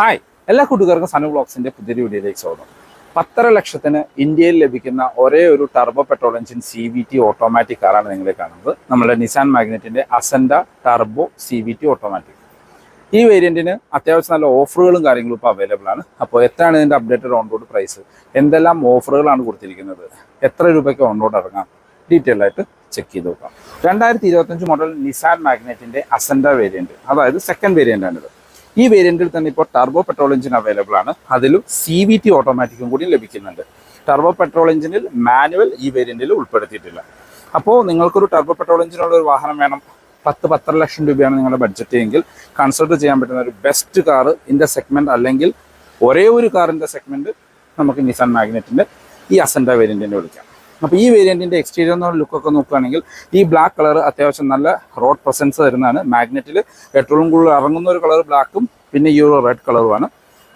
Hi എല്ലാ കൂട്ടുകാർക്കും സനു ബ്ലോക്സിന്റെ പുതിയ വീഡിയോയിലേക്ക് സ്വാഗതം. പത്തര ലക്ഷത്തിന് ഇന്ത്യയിൽ ലഭിക്കുന്ന ഒരേ ഒരു turbo petrol engine C V T automatic കാറാണ് നിങ്ങൾ കാണുന്നത്. നമ്മുടെ Nissan മാഗ്നറ്റിന്റെ Acenta turbo C V T automatic ഈ വേരിയന്റിന് അത്യാവശ്യം നല്ല ഓഫറുകളും കാര്യങ്ങളും ഇപ്പോൾ അവൈലബിൾ ആണ്. അപ്പോൾ എത്രയാണ് ഇതിന്റെ അപ്ഡേറ്റഡ് ഓൺ റോഡ് പ്രൈസ് എന്തെല്ലാം ഓഫറുകളാണ് കൊടുത്തിരിക്കുന്നത്? എത്ര രൂപയ്ക്ക് ഓൺ റോഡ് ഇറങ്ങാം? ഡീറ്റെയിൽ ആയിട്ട് ചെക്ക് ചെയ്ത് നോക്കാം. രണ്ടായിരത്തി ഇരുപത്തഞ്ച് മോഡൽ നിസാൻ മാഗ്നറ്റിന്റെ അസൻഡ വേരിയന്റ് അതായത് സെക്കൻഡ് വേരിയന്റ് ആണിത്. ഈ വേരിയന്റിൽ തന്നെ ഇപ്പോൾ ടർബോ പെട്രോൾ എഞ്ചിൻ അവൈലബിൾ ആണ്. അതിലും സി വി ടി ഓട്ടോമാറ്റിക്കും കൂടി ലഭിക്കുന്നുണ്ട്. ടർബോ പെട്രോൾ എഞ്ചിനിൽ മാനുവൽ ഈ വേരിയന്റിൽ ഉൾപ്പെടുത്തിയിട്ടില്ല. അപ്പോൾ നിങ്ങൾക്കൊരു ടർബോ പെട്രോൾ എഞ്ചിനുള്ള ഒരു വാഹനം വേണം. പത്ത് പത്തര ലക്ഷം രൂപയാണ് നിങ്ങളുടെ ബഡ്ജറ്റ് എങ്കിൽ കൺസിഡർ ചെയ്യാൻ പറ്റുന്ന ഒരു ബെസ്റ്റ് കാർ ഇന്റെ സെഗ്മെന്റ് അല്ലെങ്കിൽ ഒരേ ഒരു കാറിന്റെ സെഗ്മെന്റ് നമുക്ക് നിസാൻ മാഗ്നറ്റിന്റെ ഈ അസൻഡ വേരിയന്റിനെ വിളിക്കാം. അപ്പോൾ ഈ വേരിയന്റിന്റെ എക്സ്റ്റീരിയർ ലുക്ക് ലുക്കൊക്കെ നോക്കുകയാണെങ്കിൽ ഈ ബ്ലാക്ക് കളർ അത്യാവശ്യം നല്ല റോഡ് പ്രസൻസ് വരുന്നതാണ് മാഗ്നറ്റിൽ ഏറ്റവും കൂടുതൽ ഇറങ്ങുന്ന ഒരു കളർ ബ്ലാക്കും പിന്നെ ഈ ഒരു റെഡ് കളറുമാണ്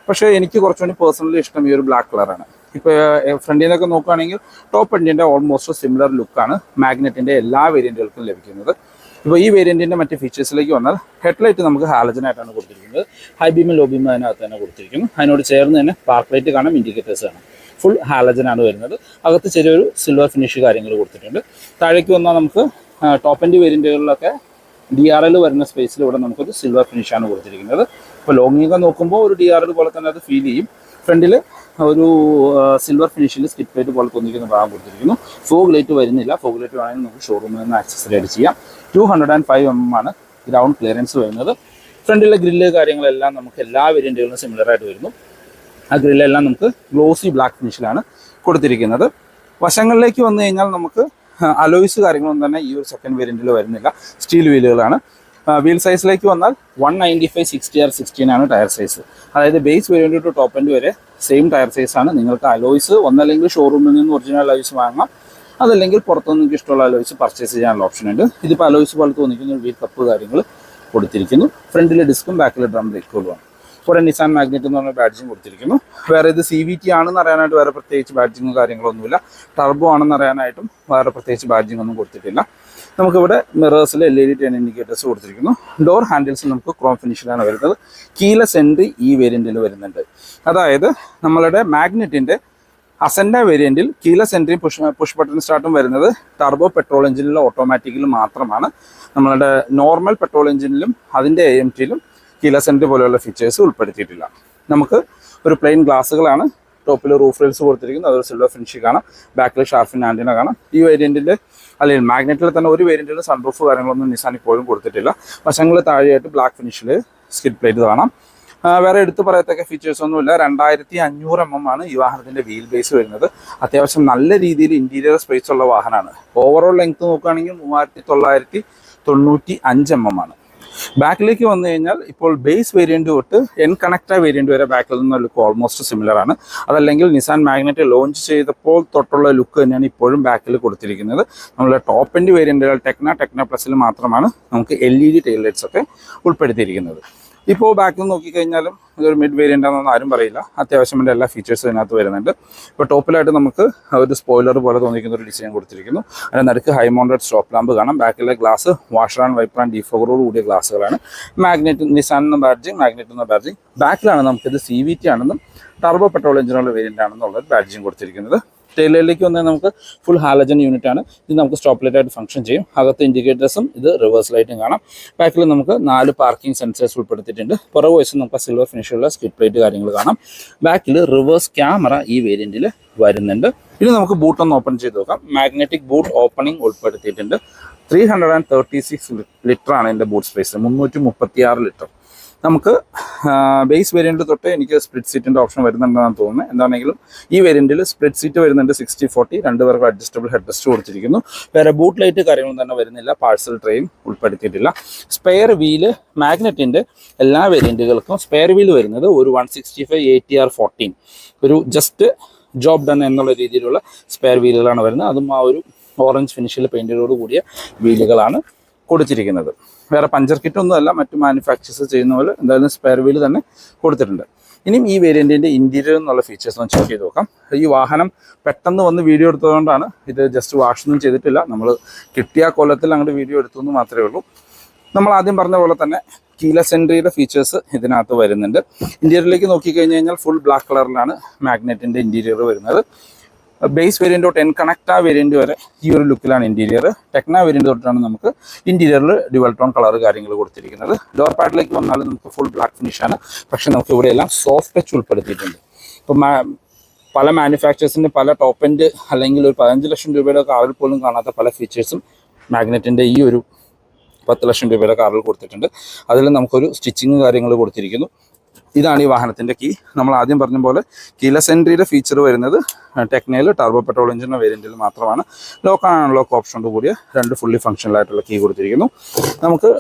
പക്ഷേ എനിക്ക് കുറച്ചുകൂടി പേഴ്സണലി ഇഷ്ടം ഈ ഒരു ബ്ലാക്ക് കളറാണ് ഇപ്പോൾ ഫ്രണ്ടിൽ നിന്നൊക്കെ നോക്കുകയാണെങ്കിൽ ടോപ്പ് എൻഡിന്റെ ഓൾമോസ്റ്റ് സിമിലർ ലുക്കാണ് മാഗ്നറ്റിന്റെ എല്ലാ വേരിയന്റുകൾക്കും ലഭിക്കുന്നത്. ഇപ്പോൾ ഈ വേരിയന്റിന്റെ മറ്റ് ഫീച്ചേഴ്സിലേക്ക് വന്നാൽ ഹെഡ്ലൈറ്റ് നമുക്ക് ഹാലജനായിട്ടാണ് കൊടുത്തിരിക്കുന്നത്. ഹൈ ബീമും ലോ ബീമും അതിനകത്ത് തന്നെ കൊടുത്തിരിക്കുന്നു. അതിനോട് ചേർന്ന് തന്നെ പാർക്ക് ലൈറ്റ് കാണാം ഇൻഡിക്കേറ്റേഴ്സ് കാണാം. ഫുൾ ഹാലജൻ ആണ് വരുന്നത്. അകത്ത് ചെറിയൊരു സിൽവർ ഫിനിഷ് കാര്യങ്ങൾ കൊടുത്തിട്ടുണ്ട്. താഴേക്ക് വന്നാൽ നമുക്ക് ടോപ്പ് എൻഡ് വേരിയന്റുകളിലൊക്കെ ഡി ആർ എൽ വരുന്ന സ്പേസിൽ ഇവിടെ നമുക്കൊരു സിൽവർ ഫിനിഷാണ് കൊടുത്തിരിക്കുന്നത്. ഇപ്പോൾ ലോങ്ങിങ്ങൊക്കെ നോക്കുമ്പോൾ ഒരു ഡി ആർ എൽ പോലെ തന്നെ അത് ഫീൽ ചെയ്യും. ഫ്രണ്ടിൽ ഒരു സിൽവർ ഫിനിഷിൽ സ്കിപ്പ് പ്ലേറ്റ് പോലെ തോന്നിക്കുന്ന ഭാഗം കൊടുത്തിരിക്കുന്നു. ഫോഗ് ലൈറ്റ് വരുന്നില്ല. ഫോഗ് ലൈറ്റ് വേണമെങ്കിൽ നമുക്ക് ഷോറൂമിൽ നിന്ന് ആക്സസറി ആയിട്ട് ചെയ്യാം. Two hundred and five M ആണ് ഗ്രൗണ്ട് ക്ലിയറൻസ് വരുന്നത്. ഫ്രണ്ടിലെ ഗ്രില്ല് കാര്യങ്ങളെല്ലാം നമുക്ക് എല്ലാ വേരിയന്റുകളും സിമിലർ ആയിട്ട് വരുന്നു. ആ ഗ്രില്ലെല്ലാം നമുക്ക് ഗ്ലോസി ബ്ലാക്ക് ഫിനിഷിലാണ് കൊടുത്തിരിക്കുന്നത്. വശങ്ങളിലേക്ക് വന്നു കഴിഞ്ഞാൽ നമുക്ക് അലോയ്സ് കാര്യങ്ങളൊന്നും തന്നെ ഈ ഒരു സെക്കൻഡ് വേരിയന്റിൽ വരുന്നില്ല. സ്റ്റീൽ വീലുകളാണ് വീൽ സൈസിലേക്ക് വന്നാൽ one ninety five sixty R sixteen ആണ് ടയർ സൈസ് അതായത് base variant to top end വരെ സെയിം ടയർ സൈസ് ആണ്. നിങ്ങൾക്ക് അലോയ്സ് ഒന്നല്ലെങ്കിൽ ഷോറൂമിൽ നിന്ന് ഒറിജിനൽ അലോയ്സ് വാങ്ങാം. അതല്ലെങ്കിൽ പുറത്തുനിന്ന് നിങ്ങൾക്ക് ഇഷ്ടമുള്ള അലോയ്സ് പർച്ചേസ് ചെയ്യാനുള്ള ഓപ്ഷൻ ഉണ്ട്. ഇതിപ്പോൾ അലോയ്സ് പോലെ തോന്നിക്കുന്ന വീൽ കപ്പ് കാര്യങ്ങൾ കൊടുത്തിരിക്കുന്നു. ഫ്രണ്ടിൽ ഡിസ്കും ബാക്കിൽ ഡ്രം ബ്രേക്കുകളുമാണ് ഫോർ നിസാൻ മാഗ്നറ്റ് എന്ന് പറഞ്ഞ ബാഡ്ജിങ് കൊടുത്തിരിക്കുന്നു. വേറെ ഇത് സി വി ടി ആണെന്ന് അറിയാനായിട്ട് വേറെ പ്രത്യേകിച്ച് ബാഡ്ജിങ്ങും കാര്യങ്ങളൊന്നുമില്ല. ടർബോ ആണെന്ന് അറിയാനായിട്ടും വേറെ പ്രത്യേകിച്ച് ബാഡ്ജിങ് ഒന്നും കൊടുത്തിട്ടില്ല. നമുക്കിവിടെ മിറേഴ്സിൽ L E D ten indicators കൊടുത്തിരിക്കുന്നു ഡോർ ഹാൻഡിൽസ് നമുക്ക് ക്രോം ഫിനിഷിലാണ് വരുന്നത്. കീലസ് എൻട്രി ഈ വേരിയന്റിൽ വരുന്നുണ്ട്. അതായത് നമ്മളുടെ മാഗ്നറ്റിന്റെ അസെൻഡ വേരിയന്റിൽ കീലസ് എൻട്രിയും പുഷ് പുഷ് ബട്ടൺ സ്റ്റാർട്ടും വരുന്നത് ടർബോ പെട്രോൾ എഞ്ചിനിലും ഓട്ടോമാറ്റിക്കിലും മാത്രമാണ്. നമ്മളുടെ നോർമൽ പെട്രോൾ എഞ്ചിനിലും അതിന്റെ എ എം ടിയിലും കീലസ് എൻട്രി പോലെയുള്ള ഫീച്ചേഴ്സ് ഉൾപ്പെടുത്തിയിട്ടില്ല. നമുക്ക് ഒരു പ്ലെയിൻ ഗ്ലാസ്സുകളാണ് ടോപ്പിൽ റൂഫ് റെയിൽസ് കൊടുത്തിരിക്കുന്നത്. അതൊരു സിൽവർ ഫിനിഷ് കാണാം. ബാക്കിൽ ഷാർഫിൻ ആന്റിന കാണാം. ഈ വേരിയന്റിൽ അല്ലെങ്കിൽ മാഗ്നറ്റിൽ തന്നെ ഒരു വേരിയന്റിൽ സൺറൂഫ് കാര്യങ്ങളൊന്നും നിസാൻ ഇപ്പോഴും കൊടുത്തിട്ടില്ല. വശങ്ങൾ താഴെയായിട്ട് ബ്ലാക്ക് ഫിനിഷിൽ സ്കിഡ് പ്ലേറ്റ് കാണാം. വേറെ എടുത്തു പറയത്തക്ക ഫീച്ചേഴ്സ് ഒന്നുമില്ല. രണ്ടായിരത്തി അഞ്ഞൂറ് എം എം ആണ് ഈ വാഹനത്തിന്റെ വീൽ ബേസ് വരുന്നത്. അത്യാവശ്യം നല്ല രീതിയിൽ ഇന്റീരിയർ സ്പേസ് ഉള്ള വാഹനമാണ്. ഓവറോൾ ലെങ്ത് നോക്കുകയാണെങ്കിൽ മൂവായിരത്തി തൊള്ളായിരത്തി തൊണ്ണൂറ്റി അഞ്ച് എം എം ആണ്. ബാക്കിലേക്ക് വന്നു കഴിഞ്ഞാൽ ഇപ്പോൾ ബേസ് വേരിയന്റ് തൊട്ട് എൻ കണക്റ്റ വേരിയന്റ് വരെ ബാക്കിൽ നിന്നുള്ള ലുക്ക് ഓൾമോസ്റ്റ് സിമിലർ ആണ്. അതല്ലെങ്കിൽ നിസാൻ മാഗ്നറ്റ് ലോഞ്ച് ചെയ്തപ്പോൾ തൊട്ടുള്ള ലുക്ക് തന്നെയാണ് ഇപ്പോഴും ബാക്കിൽ കൊടുത്തിരിക്കുന്നത്. നമ്മുടെ ടോപ്പ് എൻഡ് വേരിയന്റുകൾ ടെക്ന ടെക്ന പ്ലസിൽ മാത്രമാണ് നമുക്ക് എൽ ഇ ഡി ടൈലൈറ്റ്സ് ഒക്കെ ഉൾപ്പെടുത്തിയിരിക്കുന്നത്. ഇപ്പോൾ ബാക്കിൽ നിന്ന് നോക്കിക്കഴിഞ്ഞാലും ഇതൊരു മിഡ് വേരിയന്റ് ആണെന്ന് ആരും പറയില്ല. അത്യാവശ്യം ഇതിന്റെ എല്ലാ ഫീച്ചേഴ്സും ഇതിനകത്ത് വരുന്നുണ്ട്. ഇപ്പോൾ ടോപ്പിലായിട്ട് നമുക്ക് ഒരു സ്പോയിലർ പോലെ തോന്നിക്കുന്ന ഒരു ഡിസൈൻ കൊടുത്തിരിക്കുന്നു. അതിന് നടുക്ക് ഹൈ മൗണ്ടഡ് സ്റ്റോപ്പ് ലാമ്പ് കാണാം. ബാക്കിലെ glass washer and wiper and ഡിഫോഗറോട് കൂടിയ ഗ്ലാസ്സുകളാണ് മാഗ്നറ്റ് നിസാൻ എന്ന ബാഡ്ജിങ് മാഗ്നറ്റ് എന്ന ബാഡ്ജിങ് ബാക്കിലാണ് നമുക്കിത് സി വി ടി ആണെന്നും ടർബോ പെട്രോൾ എഞ്ചിനുള്ള വേരിയന്റ് ആണെന്നുള്ള ബാഡ്ജിങ് കൊടുത്തിരിക്കുന്നത്. ടൈലറിലേക്ക് വന്നാൽ നമുക്ക് ഫുൾ ഹാലജൻ യൂണിറ്റ് ആണ്. ഇത് നമുക്ക് സ്റ്റോപ്പ് ലൈറ്റ് ആയിട്ട് ഫംഗ്ഷൻ ചെയ്യും. അകത്ത് ഇൻഡിക്കേറ്റേഴ്സും ഇത് റിവേഴ്സ് ലൈറ്റും കാണാം. ബാക്കിൽ നമുക്ക് നാല് പാർക്കിംഗ് സെൻസേഴ്സ് ഉൾപ്പെടുത്തിയിട്ടുണ്ട്. പുറകു വശം നമുക്ക് സിൽവർ ഫിനിഷുള്ള സ്കിറ്റ് പ്ലേറ്റ് കാര്യങ്ങൾ കാണാം. ബാക്കിൽ റിവേഴ്സ് ക്യാമറ ഈ വേരിയന്റിൽ വരുന്നുണ്ട്. ഇനി നമുക്ക് ബൂട്ട് ഒന്ന് ഓപ്പൺ ചെയ്ത് നോക്കാം. മാഗ്നറ്റിക് ബൂട്ട് ഓപ്പണിംഗ് ഉൾപ്പെടുത്തിയിട്ടുണ്ട്. Three hundred and thirty six litre ആണ് എന്റെ ബൂട്ട് സ്പേസ് മുന്നൂറ്റി മുപ്പത്തി ആറ് ലിറ്റർ. നമുക്ക് ബേസ് വേരിയന്റിൽ തൊട്ട് എനിക്ക് സ്പ്ലിറ്റ് സീറ്റിന്റെ ഓപ്ഷൻ വരുന്നുണ്ടെന്നാണ് തോന്നുന്നത്. എന്താണെങ്കിലും ഈ വേരിയന്റിൽ സ്പ്ലിറ്റ് സീറ്റ് വരുന്നുണ്ട് സിക്സ്റ്റി ഫോർട്ടി രണ്ട് പേർക്ക് അഡ്ജസ്റ്റബിൾ ഹെഡ് റെസ്റ്റ് കൊടുത്തിരിക്കുന്നു. വേറെ ബൂട്ട് ലൈറ്റ് കാര്യങ്ങളൊന്നും തന്നെ വരുന്നില്ല. പാഴ്സൽ ട്രെയിൻ ഉൾപ്പെടുത്തിയിട്ടില്ല. സ്പെയർ വീൽ മാഗ്നറ്റിന്റെ എല്ലാ വേരിയന്റുകൾക്കും സ്പെയർ വീൽ വരുന്നത് ഒരു one sixty five eighty R fourteen ഒരു ജസ്റ്റ് ജോബ് ഡൺ എന്നുള്ള രീതിയിലുള്ള സ്പെയർ വീലുകളാണ് വരുന്നത്. അതും ആ ഒരു ഓറഞ്ച് ഫിനിഷിൽ പെയിന്റിനോട് കൂടിയ വീലുകളാണ് കൊടുത്തിരിക്കുന്നത്. വേറെ പഞ്ചർ കിറ്റ് ഒന്നുമല്ല മറ്റു മാനുഫാക്ചേഴ്സ് ചെയ്യുന്ന പോലെ എന്തായാലും സ്പെയർ വീൽ തന്നെ കൊടുത്തിട്ടുണ്ട്. ഇനിയും ഈ വേരിയന്റിന്റെ ഇന്റീരിയർ എന്നുള്ള ഫീച്ചേഴ്സ് ഒന്ന് ചെക്ക് ചെയ്ത് നോക്കാം. ഈ വാഹനം പെട്ടെന്ന് വന്ന് വീഡിയോ എടുത്തതുകൊണ്ടാണ് ഇത് ജസ്റ്റ് വാഷൊന്നും ചെയ്തിട്ടില്ല. നമ്മൾ കിട്ടിയ കൊല്ലത്തിൽ അങ്ങോട്ട് വീഡിയോ എടുത്തു എന്ന് മാത്രമേ ഉള്ളൂ. നമ്മൾ ആദ്യം പറഞ്ഞ പോലെ തന്നെ കീല എൻട്രിയുടെ ഫീച്ചേഴ്സ് ഇതിനകത്ത് വരുന്നുണ്ട്. ഇന്റീരിയറിലേക്ക് നോക്കിക്കഴിഞ്ഞ് കഴിഞ്ഞാൽ ഫുൾ ബ്ലാക്ക് കളറിലാണ് മാഗ്നറ്റിന്റെ ഇന്റീരിയർ വരുന്നത്. ബേസ് വേരിയന്റ് തൊട്ട് എൻ കണക്റ്റ വേരിയന്റ് വരെ ഈ ഒരു ലുക്കിലാണ് ഇന്റീരിയർ ടെക്ന വേരിയന്റ് തൊട്ടാണ് നമുക്ക് ഇന്റീരിയറിൽ ഡ്യുവൽ ടോൺ കളർ കാര്യങ്ങൾ കൊടുത്തിരിക്കുന്നത്. ഡോർ പാഡിലേക്ക് വന്നാൽ നമുക്ക് ഫുൾ ബ്ലാക്ക് ഫിനിഷാണ് പക്ഷെ നമുക്ക് ഇവിടെയെല്ലാം സോഫ്റ്റ് ടച്ച് ഉൾപ്പെടുത്തിയിട്ടുണ്ട്. ഇപ്പം പല മാനുഫാക്ചേഴ്സിന്റെ പല ടോപ്പ് എൻഡ് അല്ലെങ്കിൽ ഒരു പതിനഞ്ച് ലക്ഷം രൂപയുടെ കാറിൽ പോലും കാണാത്ത പല ഫീച്ചേഴ്സും മാഗ്നറ്റിന്റെ ഈ ഒരു പത്ത് ലക്ഷം രൂപയുടെ കാറിൽ കൊടുത്തിട്ടുണ്ട്. അതിൽ നമുക്കൊരു സ്റ്റിച്ചിങ് കാര്യങ്ങൾ കൊടുത്തിരിക്കുന്നു. ഇതാണ് ഈ വാഹനത്തിന്റെ കീ നമ്മൾ ആദ്യം പറഞ്ഞ പോലെ കീല സെൻട്രിയുടെ ഫീച്ചർ വരുന്നത് ടെക്നയിൽ ടർബോ പെട്രോൾ എഞ്ചിന്റെ വേരിയന്റിൽ മാത്രമാണ് ലോക്ക് ആൻഡ് അൺലോക്ക് ഓപ്ഷനോട് കൂടിയ രണ്ട് ഫുള്ളി ഫംഗ്ഷനൽ ആയിട്ടുള്ള കീ കൊടുത്തിരിക്കുന്നു. നമുക്ക്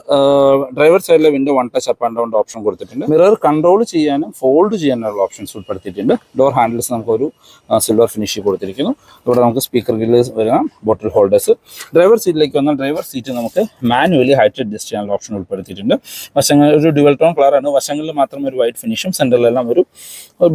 ഡ്രൈവർ സൈഡിലെ window one touch up and down option കൊടുത്തിട്ടുണ്ട്. മിറർ കൺട്രോൾ ചെയ്യാനും ഫോൾഡ് ചെയ്യാനുള്ള ഓപ്ഷൻസ് ഉൾപ്പെടുത്തിയിട്ടുണ്ട്. ഡോർ ഹാൻഡിൽസ് നമുക്കൊരു സിൽവർ ഫിനിഷ് കൊടുത്തിരിക്കുന്നു. ഇവിടെ നമുക്ക് സ്പീക്കർ ഗില്ല് വരാം ബോട്ടിൽ ഹോൾഡേഴ്സ് ഡ്രൈവർ സീറ്റിലേക്ക് വന്നാൽ ഡ്രൈവർ സീറ്റ് നമുക്ക് മാനുവലി ഹൈറ്റ് അഡ്ജസ്റ്റ് ചെയ്യാനുള്ള ഓപ്ഷൻ ഉൾപ്പെടുത്തിയിട്ടുണ്ട്. വശങ്ങൾ ഒരു ഡ്യുവൽ ടോൺ കളറാണ് വശങ്ങളിൽ മാത്രം ഒരു വൈറ്റ് ഫിനിഷും സെന്ററിലെല്ലാം ഒരു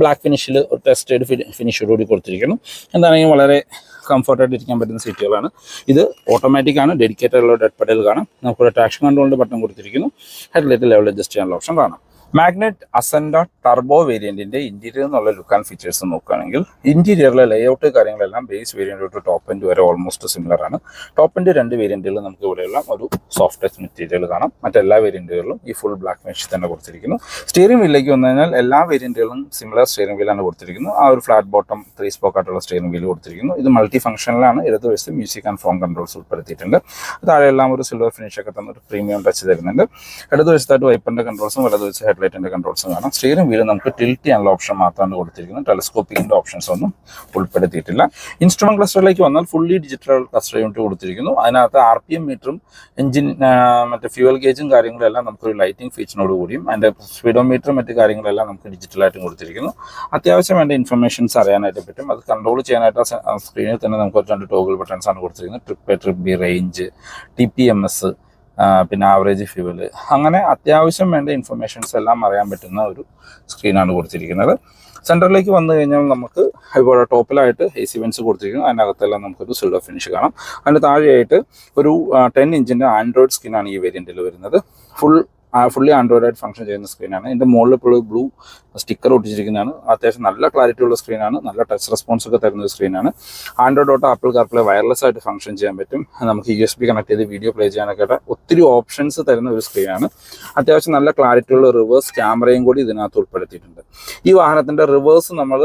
ബ്ലാക്ക് ഫിനിഷിൽ ഒരു ടെസ്റ്റേഡ് ഫിനിഷോടുകൂടി കൊടുത്തിരിക്കുന്നു. എന്താണെങ്കിലും വളരെ കംഫർട്ടായിട്ട് ഇരിക്കാൻ പറ്റുന്ന സീറ്റുകളാണ്. ഇത് ഓട്ടോമാറ്റിക് ആണ്. ഡെഡിക്കേറ്റഡ് ഉള്ള ഡെഡ് പെഡൽ കാണാം. നമുക്കൊരു ട്രാക്ഷൻ കൺട്രോളിന്റെ ബട്ടൺ കൊടുത്തിരിക്കുന്നു. ഹെഡ്ലൈറ്റ് ലെവൽ അഡ്ജസ്റ്റ് ചെയ്യാനുള്ള ഓപ്ഷൻ കാണാം. മാഗ്നറ്റ് അസൻഡ ടർബോ വേരിയന്റിന്റെ ഇന്റീരിയർ എന്നുള്ള ലുക്ക് ആൻഡ് ഫീച്ചേഴ്സ് നോക്കുകയാണെങ്കിൽ ഇന്റീരിയറിലെ ലേഔട്ട് കാര്യങ്ങളെല്ലാം ബേസ് വേരിയന്റ് തൊട്ട് ടോപ്പ് എൻഡ് വരെ ഓൾമോസ്റ്റ് സിമിലർ ആണ്. ടോപ്പ് എൻഡ് രണ്ട് വേരിയന്റുകളിൽ നമുക്ക് ഇവിടെയുള്ള ഒരു സോഫ്റ്റ് ടച്ച് മെറ്റീരിയൽ കാണാം. മറ്റെല്ലാ വേരിയന്റുകളിലും ഈ ഫുൾ ബ്ലാക്ക് മെഷ് തന്നെ കൊടുത്തിരിക്കുന്നു. സ്റ്റിയറിംഗ് വീലിലേക്ക് വന്നു കഴിഞ്ഞാൽ എല്ലാ വേരിയന്റുകളും സിമിലർ സ്റ്റിയറിംഗ് വീലാണ് കൊടുത്തിരിക്കുന്നത് ആ ഒരു ഫ്ലാറ്റ് ബോട്ടം ത്രീ സ്പോക്ക് ആയിട്ടുള്ള സ്റ്റിയറിംഗ് വീൽ കൊടുത്തിരിക്കുന്നു. ഇത് മൾട്ടി ഫംഗ്ഷനിലാണ് ഇടതുവശത്ത് മ്യൂസിക് ആൻഡ് ഫോൺ കൺട്രോൾസ് ഉൾപ്പെടുത്തിയിട്ടുണ്ട്. താഴെ എല്ലാം ഒരു സിൽവർ ഫിനിഷ് ഒക്കെ തന്നെ ഒരു പ്രീമിയം ടച്ച് തരുന്നുണ്ട് ഇടതുവശത്തായിട്ട് വൈപ്പറിന്റെ കൺട്രോൾസും വലതുവശത്ത് ഹെഡ്ലൈറ്റിന്റെ കൺട്രോൾസും കാണാം. സ്റ്റിയറിംഗ് വീൽ നമുക്ക് ടിൽറ്റ് ചെയ്യാനുള്ള ഓപ്ഷൻ മാത്രമാണ് കൊടുത്തിരിക്കുന്നത്. ടെലസ്കോപ്പിക്കിന്റെ ഓപ്ഷൻസ് ഒന്നും ഉൾപ്പെടുത്തിയിട്ടില്ല. ഇൻസ്ട്രുമെന്റ് ക്ലസ്റ്ററിലേക്ക് വന്നാൽ ഫുള്ളി ഡിജിറ്റൽ ക്ലസ്റ്റർ യൂണിറ്റ് കൊടുത്തിരിക്കുന്നു. അതിനകത്ത് ആർ പി എം മീറ്ററും എഞ്ചിൻ മറ്റേ ഫ്യൂവൽ ഗേജും കാര്യങ്ങളെല്ലാം നമുക്കൊരു ലൈറ്റിംഗ് ഫീച്ചറിനോട് കൂടിയും അതിന്റെ സ്പീഡോമീറ്ററും മറ്റു കാര്യങ്ങളെല്ലാം നമുക്ക് ഡിജിറ്റലായിട്ടും കൊടുത്തിരിക്കുന്നു. അത്യാവശ്യം വേണ്ട ഇൻഫർമേഷൻസ് അറിയാനായിട്ട് പറ്റും. അത് കൺട്രോൾ ചെയ്യാനായിട്ട് സ്ക്രീനിൽ തന്നെ നമുക്ക് രണ്ട് ടോഗിൾ ബട്ടൺസ് ആണ് കൊടുത്തിരിക്കുന്നത്. Trip trip B range T P M S പിന്നെ ആവറേജ് ഫ്യൂവൽ അങ്ങനെ അത്യാവശ്യം വേണ്ട ഇൻഫർമേഷൻസ് എല്ലാം അറിയാൻ പറ്റുന്ന ഒരു സ്ക്രീനാണ് കൊടുത്തിരിക്കുന്നത്. സെന്ററിലേക്ക് വന്നു കഴിഞ്ഞാൽ നമുക്ക് ഇപ്പോൾ ടോപ്പിലായിട്ട് എ സി വെൻസ് കൊടുത്തിരിക്കുന്നു. അതിനകത്തെല്ലാം നമുക്കൊരു സിൽവർ ഫിനിഷ് കാണാം. അതിന് താഴെയായിട്ട് ഒരു ടെൻ ഇഞ്ചിന്റെ ആൻഡ്രോയിഡ് സ്ക്രീനാണ് ഈ വേരിയന്റിൽ വരുന്നത്. ഫുൾ ഫുള്ളി ആൻഡ്രോയിഡ് ആയിട്ട് ഫംഗ്ഷൻ ചെയ്യുന്ന സ്ക്രീനാണ് ഇതിന്റെ മുകളിൽ ഇപ്പോൾ ബ്ലൂ സ്റ്റിക്കർ ഒട്ടിച്ചിരിക്കുന്നതാണ്. അത്യാവശ്യം നല്ല ക്ലാരിറ്റി ഉള്ള സ്ക്രീനാണ് നല്ല ടച്ച് റെസ്പോൺസ് ഒക്കെ തരുന്ന ഒരു സ്ക്രീനാണ് ആൻഡ്രോയിഡ് തൊട്ട് ആപ്പിൾ കാർപ്ലേ വയർലെസ് ആയിട്ട് ഫംഗ്ഷൻ ചെയ്യാൻ പറ്റും. നമുക്ക് യു എസ് ബി കണക്ട് ചെയ്ത് വീഡിയോ പ്ലേ ചെയ്യാനൊക്കെ ഒത്തിരി ഓപ്ഷൻസ് തരുന്ന ഒരു സ്ക്രീനാണ് അത്യാവശ്യം നല്ല ക്ലാരിറ്റി ഉള്ള റിവേഴ്സ് ക്യാമറയും കൂടി ഇതിനകത്ത് ഉൾപ്പെടുത്തിയിട്ടുണ്ട്. ഈ വാഹനത്തിന്റെ റിവേഴ്സ് നമ്മൾ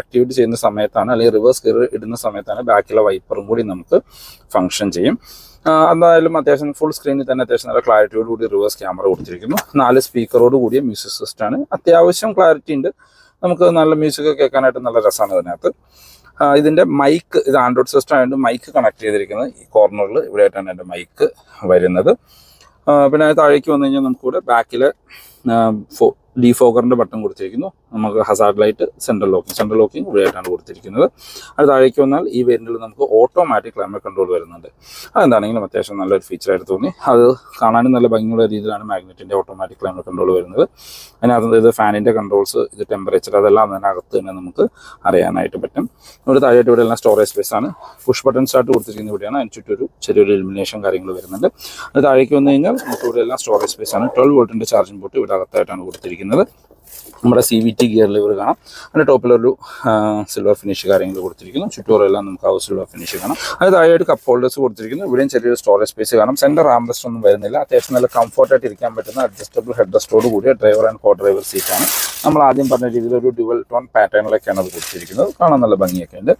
ആക്ടിവേറ്റ് ചെയ്യുന്ന സമയത്താണ് അല്ലെങ്കിൽ റിവേഴ്സ് ഇടുന്ന സമയത്താണ് ബാക്കിലെ വൈപ്പറും കൂടി നമുക്ക് ഫംഗ്ഷൻ ചെയ്യും. എന്തായാലും അത്യാവശ്യം ഫുൾ സ്ക്രീനിൽ തന്നെ അത്യാവശ്യം നല്ല ക്ലാരിറ്റിയോട് കൂടി റിവേഴ്സ് ക്യാമറ കൊടുത്തിരിക്കുന്നു. നാല് സ്പീക്കറോട് കൂടിയ മ്യൂസിക് സിസ്റ്റാണ് അത്യാവശ്യം ക്ലാരിറ്റി ഉണ്ട്. നമുക്ക് നല്ല മ്യൂസിക് കേൾക്കാനായിട്ട് നല്ല രസമാണ് അതിനകത്ത് ഇതിന്റെ മൈക്ക് ഇത് ആൻഡ്രോയിഡ് സിസ്റ്റം ആയതുകൊണ്ട് മൈക്ക് കണക്ട് ചെയ്തിരിക്കുന്നത് ഈ കോർണറിൽ ഇവിടെ ആയിട്ടാണ് എന്റെ മൈക്ക് വരുന്നത്. പിന്നെ താഴേക്ക് വന്നു കഴിഞ്ഞാൽ നമുക്കിവിടെ ബാക്കിൽ ഫോ ഡീഫോക്കറിന്റെ ബട്ടൺ കൊടുത്തിരിക്കുന്നു. നമുക്ക് hazard light central locking central locking ഇവിടെയായിട്ടാണ് കൊടുത്തിരിക്കുന്നത്. അത് താഴേക്ക് വന്നാൽ ഈ വേരിയന്റിൽ നമുക്ക് ഓട്ടോമാറ്റിക് ക്ലൈമറ്റ് കൺട്രോൾ വരുന്നുണ്ട്. അതെന്താണെങ്കിലും അത്യാവശ്യം നല്ലൊരു ഫീച്ചറായിട്ട് തോന്നി. അത് കാണാനും നല്ല ഭംഗിയുള്ള രീതിയിലാണ് മാഗ്നറ്റിന്റെ ഓട്ടോമാറ്റിക് ക്ലൈമറ്റ് കൺട്രോൾ വരുന്നത്. അതിനകത്ത് ഇത് ഫാനിന്റെ കൺട്രോൾസ് ഇത് ടെമ്പറേച്ചർ അതെല്ലാം അതിനകത്ത് തന്നെ നമുക്ക് അറിയാനായിട്ട് പറ്റും. ഇവിടെ താഴെയായിട്ട് ഇവിടെ എല്ലാം സ്റ്റോറേജ് സ്പേസ് ആണ്. പുഷ് ബട്ടൺ സ്റ്റാർട്ട് കൊടുത്തിരിക്കുന്ന ഇവിടെയാണ്. അതിന് ചുറ്റൊരു ചെറിയൊരു ഇലിമിനേഷൻ കാര്യങ്ങൾ വരുന്നുണ്ട്. അത് താഴേക്ക് വന്നു കഴിഞ്ഞാൽ നമുക്ക് ഇവിടെ എല്ലാം സ്റ്റോറേജ് സ്പേസ് ആണ്. ട്വൽവ് വോൾട്ടിന്റെ ചാർജിംഗ് പോർട്ട് ഇവിടെ അകത്തായിട്ടാണ് കൊടുത്തിരിക്കുന്നത്. നമ്മുടെ C V T gear lever കാണാം. അതിന്റെ ടോപ്പിലൊരു സിൽവർ ഫിനിഷ് കാര്യങ്ങൾ കൊടുത്തിരിക്കുന്നു. ചുറ്റോറെല്ലാം നമുക്ക് ആ സിൽവർ ഫിനിഷ് കാണാം. അത് താഴെയായിട്ട് കപ്പ് ഹോൾഡേഴ്സ് കൊടുത്തിരിക്കുന്നു. ഇവിടെയും ചെറിയൊരു സ്റ്റോറേജ് സ്പേസ് കാണാം. സെന്റർ ആംറസ്റ്റ് ഒന്നും വരുന്നില്ല. അത്യാവശ്യം നല്ല കംഫർട്ടായിട്ട് ഇരിക്കാൻ പറ്റുന്ന അഡ്ജസ്റ്റബിൾ ഹെഡ് റെസ്റ്റോട് കൂടിയ ഡ്രൈവർ ആൻഡ് കോ ഡ്രൈവർ സീറ്റാണ് നമ്മൾ ആദ്യം പറഞ്ഞ രീതിയിൽ ഒരു ഡ്യുവൽ ടോൺ പാറ്റേണിലൊക്കെയാണ് അത് കൊടുത്തിരിക്കുന്നത്. കാണാൻ നല്ല ഭംഗിയൊക്കെ ഉണ്ട്.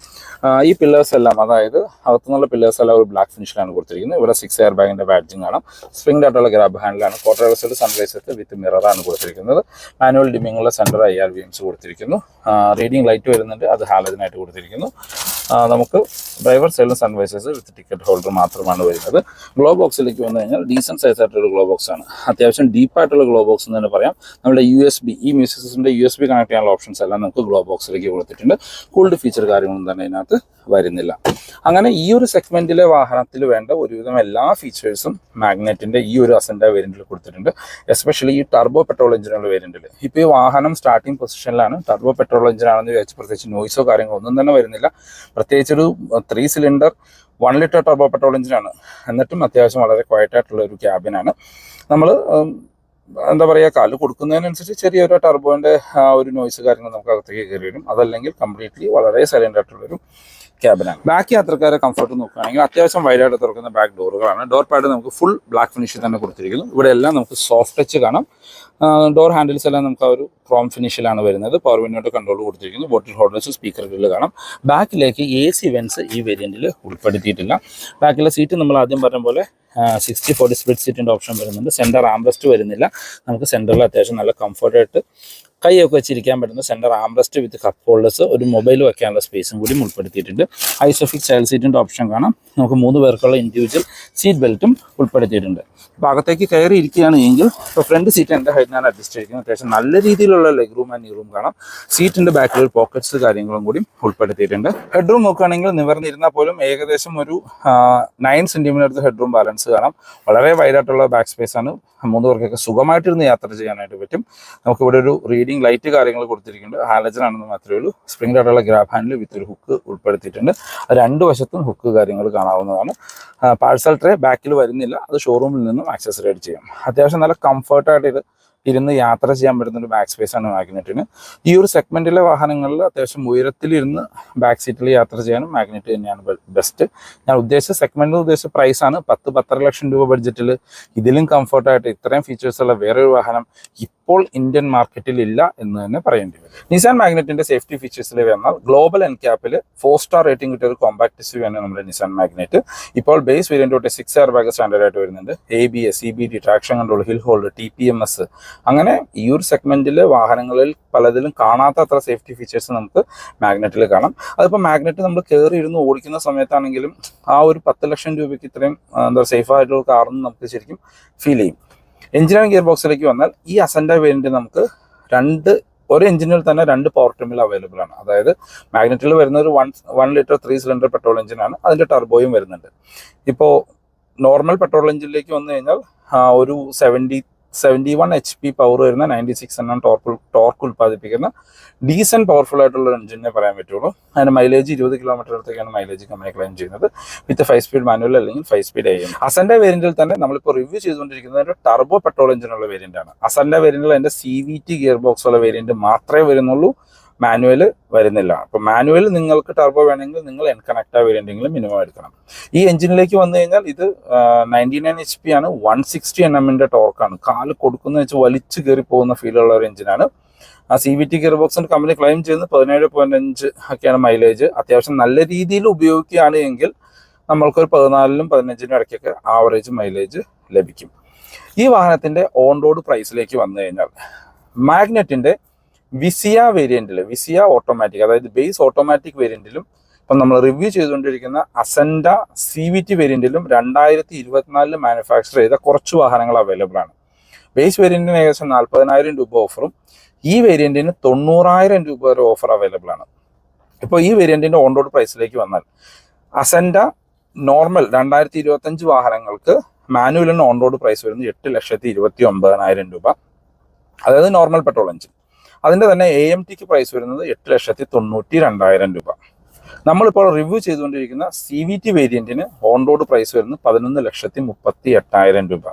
ഈ പില്ലേഴ്സ് എല്ലാം അതായത് അകത്തുനിന്നുള്ള പില്ലേഴ്സ് എല്ലാം ഒരു ബ്ലാക്ക് ഫിനിഷിലാണ് കൊടുത്തിരിക്കുന്നത്. ഇവിടെ സിക്സ് എയർ ബാഗിന്റെ ബാഡ്ജിങ് കാണാം. സ്പ്രിംഗ് ആയിട്ടുള്ള ഗ്രാബ് ഹാൻഡിലാണ് കോ ഡ്രൈവേഴ്സ് സൺറൈസത്ത് വിത്ത് മിററാണ് കൊടുത്തിരിക്കുന്നത്. Manual ഡിമ്മിങ്ങുള്ള centre I R V Ms കൊടുത്തിരിക്കുന്നു. റീഡിംഗ് ലൈറ്റ് വരുന്നുണ്ട് അത് ഹാലജനായിട്ട് കൊടുത്തിരിക്കുന്നു. നമുക്ക് ഡ്രൈവർ സൈഡിലും സൺവൈസേഴ്സ് വിത്ത് ടിക്കറ്റ് ഹോൾഡർ മാത്രമാണ് വരുന്നത്. ഗ്ലോ ബോക്സിലേക്ക് വന്നു കഴിഞ്ഞാൽ ഡീസന്റ് സൈസ് ആയിട്ടുള്ള ഗ്ലോ ബോക്സ് ആണ്. അത്യാവശ്യം ഡീപ്പായിട്ടുള്ള ഗ്ലോ ബോക്സ് എന്ന് തന്നെ പറയാം. നമ്മുടെ യു എസ് ബി ഈ മ്യൂസിക് സിസ്റ്റത്തിന്റെ യു എസ് ബി കണക്ട് ചെയ്യാനുള്ള ഓപ്ഷൻസ് എല്ലാം നമുക്ക് ഗ്ലോ ബോക്സിലേക്ക് കൊടുത്തിട്ടുണ്ട്. കൂൾഡ് ഫീച്ചർ കാര്യങ്ങളൊന്നും തന്നെ അതിനകത്ത് വരുന്നില്ല. അങ്ങനെ ഈ ഒരു സെഗ്മെന്റിലെ വാഹനത്തിൽ വേണ്ട ഒരുവിധം എല്ലാ ഫീച്ചേഴ്സും മാഗ്നറ്റിന്റെ ഈ ഒരു അസെൻഡ വേരിയന്റിൽ കൊടുത്തിട്ടുണ്ട്. എസ്പെഷ്യലി ഈ ടർബോ പെട്രോൾ എഞ്ചിനുള്ള വേരിയന്റിൽ ഇപ്പോൾ ഈ വാഹനം സ്റ്റാർട്ടിംഗ് പൊസിഷനിലാണ് ടർബോ പെട്രോൾ എഞ്ചിനാണെന്ന് വിചാരിച്ച് പ്രത്യേകിച്ച് നോയ്സോ കാര്യങ്ങളോ ഒന്നും തന്നെ വരുന്നില്ല. പ്രത്യേകിച്ച് ഒരു three cylinder one litre turbo petrol എഞ്ചിനാണ് എന്നിട്ടും അത്യാവശ്യം വളരെ ക്വയറ്റ് ആയിട്ടുള്ള ഒരു ക്യാബിനാണ് നമ്മൾ എന്താ പറയുക കാൽ കൊടുക്കുന്നതിനനുസരിച്ച് ചെറിയൊരു ടർബോന്റെ ആ ഒരു നോയ്സ് കാര്യങ്ങൾ നമുക്ക് അകത്തേക്ക് കയറി വരും. അതല്ലെങ്കിൽ കംപ്ലീറ്റ്ലി വളരെ സൈലന്റ് ആയിട്ടുള്ളൊരു ക്യാബിനാണ് ബാക്ക് യാത്രക്കാരെ കംഫർട്ട് നോക്കുകയാണെങ്കിൽ അത്യാവശ്യം വൈഡായിട്ട് തുറക്കുന്ന ബാക്ക് ഡോറുകളാണ് ഡോർ പാഡ് നമുക്ക് ഫുൾ ബ്ലാക്ക് ഫിനിഷിൽ തന്നെ കൊടുത്തിരിക്കുന്നു. ഇവിടെ എല്ലാം നമുക്ക് സോഫ്റ്റ് ടച്ച് കാണാം. ഡോർ ഹാൻഡിൽസ് എല്ലാം നമുക്ക് ഒരു ക്രോം ഫിനിഷിലാണ് വരുന്നത്. പവർ വിൻഡോയുടെ കൺട്രോൾ കൊടുത്തിരിക്കുന്നു. ബോട്ടിൽ ഹോൾഡേഴ്സ് സ്പീക്കർ ഗ്രില്ല് കാണാം. ബാക്കിലേക്ക് എ സി വെൻസ് ഈ വേരിയന്റിൽ ഉൾപ്പെടുത്തിയിട്ടില്ല. ബാക്കിലെ സീറ്റ് നമ്മൾ ആദ്യം പറഞ്ഞ പോലെ സിക്സ്റ്റി ഫോർട്ടി സ്പ്ലിറ്റ് സീറ്റിന്റെ ഓപ്ഷൻ വരുന്നുണ്ട്. സെന്റർ ആംബ്രസ്റ്റ് വരുന്നില്ല. നമുക്ക് സെന്ററിൽ അത്യാവശ്യം നല്ല കംഫർട്ടായിട്ട് കൈയൊക്കെ വെച്ചിരിക്കാൻ പറ്റുന്ന centre armrest with cup holders ഒരു മൊബൈൽ വെക്കാനുള്ള സ്പേസും കൂടി ഉൾപ്പെടുത്തിയിട്ടുണ്ട്. ഐസോഫിക് ചൈൽഡ് സീറ്റിന്റെ ഓപ്ഷൻ കാണാം. നമുക്ക് മൂന്ന് പേർക്കുള്ള ഇൻഡിവിജ്വൽ സീറ്റ് ബെൽറ്റും ഉൾപ്പെടുത്തിയിട്ടുണ്ട്. അപ്പോൾ അകത്തേക്ക് കയറി ഇരിക്കുകയാണ് എങ്കിൽ ഇപ്പോൾ ഫ്രണ്ട് സീറ്റ് എന്റെ ഹൈറ്റിനാണ് അഡ്ജസ്റ്റ് ചെയ്തിരിക്കുന്നത് അത്യാവശ്യം നല്ല രീതിയിലുള്ള ലെഗ് റൂം ആൻഡ് ഈ റൂം കാണാം. സീറ്റിന്റെ ബാക്കിൽ പോക്കറ്റ്സ് കാര്യങ്ങളും കൂടി ഉൾപ്പെടുത്തിയിട്ടുണ്ട്. ഹെഡ് റൂം നോക്കുകയാണെങ്കിൽ നിവർന്നിരുന്നാൽ പോലും ഏകദേശം ഒരു nine centimetre head room balance കാണാം. വളരെ വൈഡായിട്ടുള്ള ബാക്ക് സ്പേസ് ആണ്. മൂന്ന് പേർക്കൊക്കെ സുഖമായിട്ടിരുന്ന് യാത്ര ചെയ്യാനായിട്ട് പറ്റും. നമുക്കിവിടെ ഒരു റീഡിംഗ് ലൈറ്റ് കാര്യങ്ങൾ കൊടുത്തിരിക്കുന്നുണ്ട്. ഹാലജൻ ആണെന്ന് മാത്രമേ ഉള്ളൂ. സ്പ്രിംഗ് ആയിട്ടുള്ള ഗ്രാബ് ഹാൻഡിൽ വിത്ത് ഒരു ഹുക്ക് ഉൾപ്പെടുത്തിയിട്ടുണ്ട്. രണ്ട് വശത്തും ഹുക്ക് കാര്യങ്ങൾ കാണാവുന്നതാണ്. പാഴ്സൽ ട്രേ ബാക്കിൽ വരുന്നില്ല. അത് ഷോറൂമിൽ നിന്നും ആക്സസറി ആയിട്ട് ചെയ്യാം. അത്യാവശ്യം നല്ല കംഫർട്ടായിട്ട് ഇത് ഇരുന്ന് യാത്ര ചെയ്യാൻ പറ്റുന്ന ഒരു ബാക്ക് സ്പേസ് ആണ് മാഗ്നറ്റിന് ഈ ഒരു സെഗ്മെന്റിലെ വാഹനങ്ങളിൽ അത്യാവശ്യം ഉയരത്തിലിരുന്ന് ബാക്ക് സീറ്റിൽ യാത്ര ചെയ്യാനും മാഗ്നറ്റ് തന്നെയാണ് ബെസ്റ്റ് ഞാൻ ഉദ്ദേശിച്ച സെഗ്മെന്റ് ഉദ്ദേശിച്ച പ്രൈസ് ആണ് പത്ത് പത്തര ലക്ഷം രൂപ ബഡ്ജറ്റിൽ ഇതിലും കംഫർട്ടായിട്ട് ഇത്രയും ഫീച്ചേഴ്സ് ഉള്ള വേറൊരു വാഹനം ഇപ്പോൾ ഇന്ത്യൻ മാർക്കറ്റിൽ ഇല്ല എന്ന് തന്നെ പറയേണ്ടി വരും. നിസാൻ മാഗ്നറ്റിന്റെ സേഫ്റ്റി ഫീച്ചേഴ്സിൽ വന്നാൽ ഗ്ലോബൽ എൻ ക്യാപ്പിൽ ഫോർ സ്റ്റാർ റേറ്റിംഗ് കിട്ടിയ ഒരു കോമ്പാക്ട് എസ് ആണ് നമ്മുടെ നിസാൻ മാഗ്നറ്റ് ഇപ്പോൾ ബേസ് വേരിയന്റ് തൊട്ട് സിക്സ് എയർ ബാഗ് സ്റ്റാൻഡേർഡ് ആയിട്ട് വരുന്നുണ്ട്. A B S C B D traction control hill hold T P M S അങ്ങനെ ഈ ഒരു സെഗ്മെന്റിൽ വാഹനങ്ങളിൽ പലതിലും കാണാത്ത അത്ര സേഫ്റ്റി ഫീച്ചേഴ്സ് നമുക്ക് മാഗ്നറ്റിൽ കാണാം. അതിപ്പോൾ മാഗ്നറ്റ് നമ്മൾ കയറി ഇരുന്ന് ഓടിക്കുന്ന സമയത്താണെങ്കിലും ആ ഒരു പത്ത് ലക്ഷം രൂപയ്ക്ക് ഇത്രയും എന്താ സേഫ് ആയിട്ടുള്ള കാറെന്ന് നമുക്ക് ശരിക്കും ഫീൽ ചെയ്യും ആൻഡ് ഗിയർ ബോക്സിലേക്ക് വന്നാൽ ഈ അസൻഡ വേരിയന്റ് നമുക്ക് രണ്ട് ഒരു എഞ്ചിനിൽ തന്നെ രണ്ട് പവർ ട്രിമിൽ അവൈലബിൾ ആണ്. അതായത് മാഗ്നറ്റിൽ വരുന്ന ഒരു one one litre three cylinder petrol എഞ്ചിനാണ് അതിന്റെ ടർബോയും വരുന്നുണ്ട്. ഇപ്പോൾ നോർമൽ പെട്രോൾ എഞ്ചിനിലേക്ക് വന്നു കഴിഞ്ഞാൽ ഒരു seventy seventy one H P power വരുന്ന നയന്റി സിക്സ് എണ്ണം ടോർക്ക് ടോർക്ക് ഉൽപ്പാദിപ്പിക്കുന്ന ഡീസന്റ് പവർഫുൾ ആയിട്ടുള്ള ഒരു എഞ്ചിനെ പറയാൻ പറ്റുള്ളൂ. അതിന് മൈലേജ് ഇരുപത് കിലോമീറ്റർ അടുത്തേക്കാണ് മൈലേജ് കമ്പനി ക്ലെയിം ചെയ്യുന്നത്. വിത്ത് ഫൈവ് സ്പീഡ് മാനുവൽ അല്ലെങ്കിൽ ഫൈവ് സ്പീഡ് എ അസന്റെ വേരിയന്റിൽ തന്നെ നമ്മളിപ്പോൾ റിവ്യൂ ചെയ്തുകൊണ്ടിരിക്കുന്നത് ഒരു ടർബോ പെട്രോൾ എഞ്ചിനുള്ള വേരിയന്റ് ആണ്. അസന്റെ വേരിയന്റിൽ അതിന്റെ C V T gear box ഉള്ള വേരിയന്റ് മാത്രമേ വരുന്നുള്ളൂ. മാനുവൽ വരുന്നില്ല. അപ്പൊ മാനുവൽ നിങ്ങൾക്ക് ടർബോ വേണമെങ്കിൽ നിങ്ങൾ എൻകണക്ട് വേരിയന്റെങ്കിലും മിനിമം എടുക്കണം. ഈ എഞ്ചിനിലേക്ക് വന്നു കഴിഞ്ഞാൽ ഇത് നയന്റി നയൻ എച്ച് പി ആണ്. വൺ സിക്സ്റ്റി എൻ എമ്മിന്റെ ടോർക്കാണ് കാൽ കൊടുക്കുന്ന വെച്ച് വലിച്ചു കയറി പോകുന്ന ഫീലുള്ള ഒരു എഞ്ചിനാണ് ആ സി വി ടി ഗിയർ ബോക്സിന്റെ കമ്പനി ക്ലെയിം ചെയ്യുന്നത് പതിനേഴ് പോയിന്റ് അഞ്ച് ഒക്കെയാണ് മൈലേജ് അത്യാവശ്യം നല്ല രീതിയിൽ ഉപയോഗിക്കുകയാണ് എങ്കിൽ നമ്മൾക്കൊരു പതിനാലിനും പതിനഞ്ചിനും ഇടയ്ക്കൊക്കെ ആവറേജ് മൈലേജ് ലഭിക്കും. ഈ വാഹനത്തിന്റെ ഓൺ റോഡ് പ്രൈസിലേക്ക് വന്നു കഴിഞ്ഞാൽ മാഗ്നറ്റിന്റെ വിസിയ വേരിയന്റിൽ വിസിയ ഓട്ടോമാറ്റിക് അതായത് ബേസ് ഓട്ടോമാറ്റിക് വേരിയന്റിലും ഇപ്പം നമ്മൾ റിവ്യൂ ചെയ്തുകൊണ്ടിരിക്കുന്ന അസൻഡ സി വി ടി വേരിയന്റിലും രണ്ടായിരത്തി ഇരുപത്തിനാലിൽ മാനുഫാക്ചർ ചെയ്ത കുറച്ച് വാഹനങ്ങൾ അവൈലബിൾ ആണ്. ബേസ് വേരിയന്റിന് ഏകദേശം നാൽപ്പതിനായിരം രൂപ ഓഫറും ഈ വേരിയന്റിന് തൊണ്ണൂറായിരം രൂപ വരെ ഓഫർ അവൈലബിൾ ആണ്. ഇപ്പോൾ ഈ വേരിയന്റിന്റെ ഓൺ റോഡ് പ്രൈസിലേക്ക് വന്നാൽ അസൻഡ നോർമൽ രണ്ടായിരത്തി ഇരുപത്തഞ്ച് വാഹനങ്ങൾക്ക് മാനുവലിന് ഓൺ റോഡ് പ്രൈസ് വരുന്നത് എട്ട് ലക്ഷത്തി ഇരുപത്തി ഒമ്പതിനായിരം രൂപ. അതായത് നോർമൽ പെട്രോൾ എഞ്ചിൻ അതിന്റെ തന്നെ എ എം ടിക്ക് പ്രൈസ് വരുന്നത് എട്ട് ലക്ഷത്തി തൊണ്ണൂറ്റി രണ്ടായിരം രൂപ. നമ്മളിപ്പോൾ റിവ്യൂ ചെയ്തുകൊണ്ടിരിക്കുന്ന സി വി ടി വേരിയന്റിന് ഓൺ റോഡ് പ്രൈസ് വരുന്നത് പതിനൊന്ന് ലക്ഷത്തി മുപ്പത്തി എട്ടായിരം രൂപ.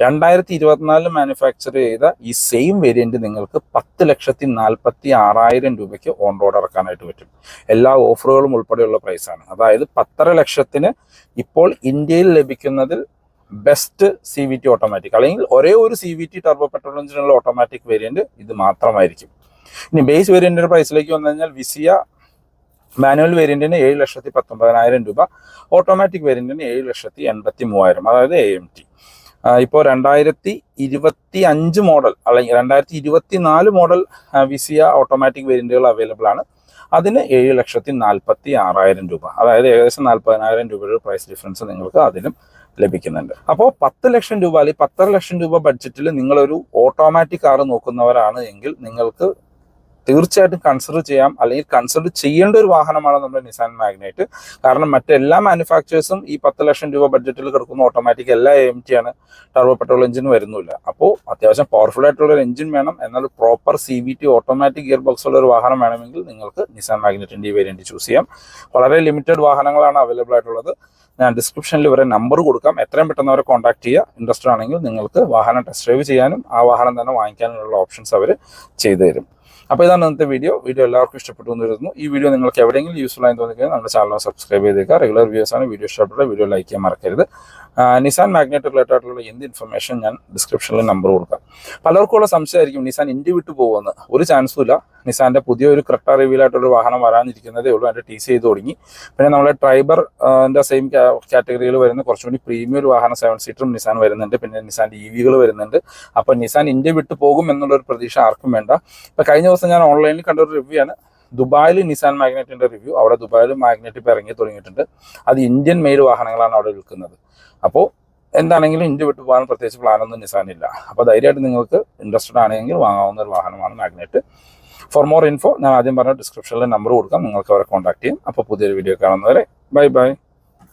രണ്ടായിരത്തി ഇരുപത്തിനാലിൽ മാനുഫാക്ചർ ചെയ്ത ഈ സെയിം വേരിയന്റ് നിങ്ങൾക്ക് പത്ത് ലക്ഷത്തി നാൽപ്പത്തി ആറായിരം രൂപയ്ക്ക് ഓൺ റോഡ് ഇറക്കാനായിട്ട് പറ്റും. എല്ലാ ഓഫറുകളും ഉൾപ്പെടെയുള്ള പ്രൈസാണ് അതായത് പത്തര ലക്ഷത്തിന് ഇപ്പോൾ ഇന്ത്യയിൽ ലഭിക്കുന്നതിൽ best C V T automatic അല്ലെങ്കിൽ ഒരേ ഒരു C V T turbo petrol എഞ്ചിനുള്ള automatic variant ഇത് മാത്രമായിരിക്കും. ഇനി ബേസ് വേരിയന്റിന്റെ പ്രൈസിലേക്ക് വന്നു കഴിഞ്ഞാൽ വിസിയ മാനുവൽ വേരിയന്റിന് ഏഴ് ലക്ഷത്തി പത്തൊമ്പതിനായിരം രൂപ ഓട്ടോമാറ്റിക് വേരിയന്റിന് ഏഴ് ലക്ഷത്തി എൺപത്തി മൂവായിരം അതായത് എ എം ടി ഇപ്പോൾ രണ്ടായിരത്തി ഇരുപത്തി അഞ്ച് മോഡൽ അല്ലെങ്കിൽ രണ്ടായിരത്തി ഇരുപത്തി നാല് മോഡൽ വിസിയ ഓട്ടോമാറ്റിക് വേരിയന്റുകൾ അവൈലബിൾ ആണ്. അതിന് ഏഴ് ലക്ഷത്തി നാൽപ്പത്തി ആറായിരം രൂപ. അതായത് ഏകദേശം നാൽപ്പതിനായിരം രൂപയുടെ പ്രൈസ് ഡിഫറൻസ് നിങ്ങൾക്ക് അതിലും ലഭിക്കുന്നുണ്ട്. അപ്പോൾ പത്ത് ലക്ഷം രൂപ അല്ലെങ്കിൽ പത്തര ലക്ഷം രൂപ ബഡ്ജറ്റിൽ നിങ്ങളൊരു ഓട്ടോമാറ്റിക് കാർ നോക്കുന്നവരാണ് എങ്കിൽ നിങ്ങൾക്ക് തീർച്ചയായിട്ടും കൺസിഡർ ചെയ്യാം. അല്ലെങ്കിൽ കൺസിഡർ ചെയ്യേണ്ട ഒരു വാഹനമാണ് നമ്മുടെ നിസാൻ മാഗ്നൈറ്റ് കാരണം മറ്റെല്ലാ മാനുഫാക്ചേഴ്സും ഈ പത്ത് ലക്ഷം രൂപ ബഡ്ജറ്റിൽ കിടക്കുന്ന ഓട്ടോമാറ്റിക് എല്ലാ എം ടി ആണ്. ടർബോ പെട്രോൾ എഞ്ചിൻ വരുന്നില്ല. അപ്പോൾ അത്യാവശ്യം പവർഫുൾ ആയിട്ടുള്ള ഒരു എഞ്ചിൻ വേണം. എന്നാൽ proper C V T automatic gear box ഉള്ള ഒരു വാഹനം വേണമെങ്കിൽ നിങ്ങൾക്ക് നിസാൻ മാഗ്നറ്റിന്റെ ഈ വേരിയന്റ് ചൂസ് ചെയ്യാം. വളരെ ലിമിറ്റഡ് വാഹനങ്ങളാണ് അവൈലബിൾ ആയിട്ടുള്ളത്. ഞാൻ ഡിസ്ക്രിപ്ഷനിൽ ഇവരെ നമ്പർ കൊടുക്കാം. എത്രയും പെട്ടെന്ന് അവരെ കോൺടാക്ട് ചെയ്യുക. ഇൻട്രസ്റ്റഡ് ആണെങ്കിൽ നിങ്ങൾക്ക് വാഹനം ടെസ്റ്റ് ഡ്രൈവ് ചെയ്യാനും ആ വാഹനം തന്നെ വാങ്ങിക്കാനുള്ള ഓപ്ഷൻസ് അവർ ചെയ്തു തരും. അപ്പോൾ ഇതാണ് ഇന്നത്തെ വീഡിയോ വീഡിയോ എല്ലാവർക്കും ഇഷ്ടപ്പെട്ടു എന്ന് വരുന്നു ഈ വീഡിയോ നിങ്ങൾക്ക് എവിടെയെങ്കിലും യൂസ്ഫുൾ ആയി തോന്നിക്കഴിഞ്ഞാൽ നമ്മുടെ ചാനൽ സബ്സ്ക്രൈബ് ചെയ്തേക്കുക. റെഗുലർ വ്യൂസ് ആണ്. വീഡിയോ ഇഷ്ടപ്പെട്ട വീഡിയോ ലൈക്ക് ചെയ്യാൻ മറക്കരുത്. നിസാൻ മാഗ്നറ്റ് റിലേറ്റഡ് ആയിട്ടുള്ള എന്ത് ഇൻഫർമേഷൻ ഞാൻ ഡിസ്ക്രിപ്ഷനിൽ നമ്പർ കൊടുക്കാം. പലർക്കും ഉള്ള സംശയമായിരിക്കും നിസാൻ ഇന്ത്യ വിട്ടു പോകുമെന്ന്. ഒരു ചാൻസും ഇല്ല. നിസാന്റെ പുതിയൊരു ക്രെട്ട റിവീലായിട്ടൊരു വാഹനം വരാനിരിക്കുന്നതേ ഉള്ളൂ. അതിന്റെ ടി സി ചെയ്ത് തുടങ്ങി. പിന്നെ നമ്മളെ ട്രൈബർ സെയിം കാറ്റഗറിയിൽ വരുന്ന കുറച്ചുകൂടി പ്രീമിയം ഒരു വാഹനം സെവൻ സീറ്ററും നിസാൻ വരുന്നുണ്ട്. പിന്നെ നിസാന്റെ ഇ വികൾ വരുന്നുണ്ട്. അപ്പൊ നിസാൻ ഇന്ത്യ വിട്ടു പോകും എന്നുള്ള ഒരു പ്രതീക്ഷ ആർക്കും വേണ്ട. ഇപ്പൊ കഴിഞ്ഞ ദിവസം ഞാൻ ഓൺലൈനിൽ കണ്ട ഒരു റിവ്യൂ ആണ്. ദുബായിൽ നിസാൻ മാഗ്നറ്റിന്റെ റിവ്യൂ അവിടെ ദുബായിൽ മാഗ്നറ്റ് ഇപ്പൊ ഇറങ്ങി തുടങ്ങിയിട്ടുണ്ട്. അത് ഇന്ത്യൻ മെയ്ഡ് വാഹനങ്ങളാണ് അവിടെ വിൽക്കുന്നത്. അപ്പോൾ എന്താണെങ്കിലും ഇന്ത്യ വിട്ടു പോകാൻ പ്രത്യേകിച്ച് പ്ലാനൊന്നും നിസാനില്ല അപ്പോൾ ധൈര്യമായിട്ട് നിങ്ങൾക്ക് ഇൻട്രസ്റ്റഡ് ആണെങ്കിൽ വാങ്ങാവുന്ന ഒരു വാഹനമാണ് മാഗ്നറ്റ് ഫോർ മോർ ഇൻഫോ ഞാൻ ആദ്യം പറഞ്ഞ ഡിസ്ക്രിപ്ഷനിൽ നമ്പർ കൊടുക്കാം. നിങ്ങൾക്ക് അവരെ കോൺടാക്ട് ചെയ്യും. അപ്പോൾ പുതിയൊരു വീഡിയോ കാണുന്നവരെ ബൈ ബൈ